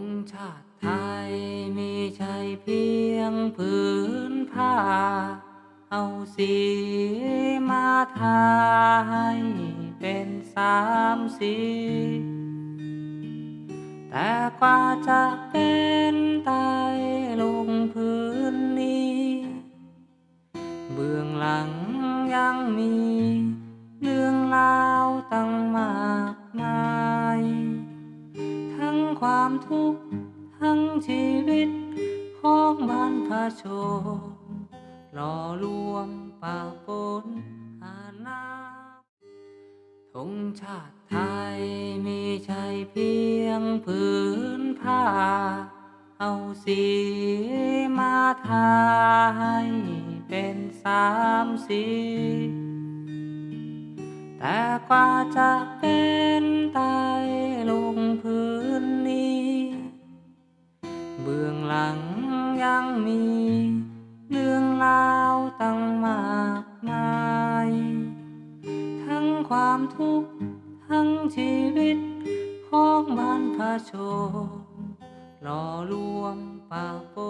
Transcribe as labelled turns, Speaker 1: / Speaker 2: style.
Speaker 1: งชาติไทยมีใช่เพียงผืนผ้า เอาสีมาทาให้เป็นสามสี แต่กว่าจะเป็นไตายลงพื้นนี้ เบื้องหลังยังมี ความทุกข์ทั้งชีวิตของบรรพชนหล่อรวมปะปนอาณาธงชาติไทยมีใช่เพียงผืนผ้า เอาสีมาทาให้เป็นสามสีแต่กว่าจะเป็นตา หลังยังมีเรื่องราวตั้งมากมาย ทั้งความทุกข์ทั้งชีวิตของบรรพชนหล่อรวมปะปนอาณา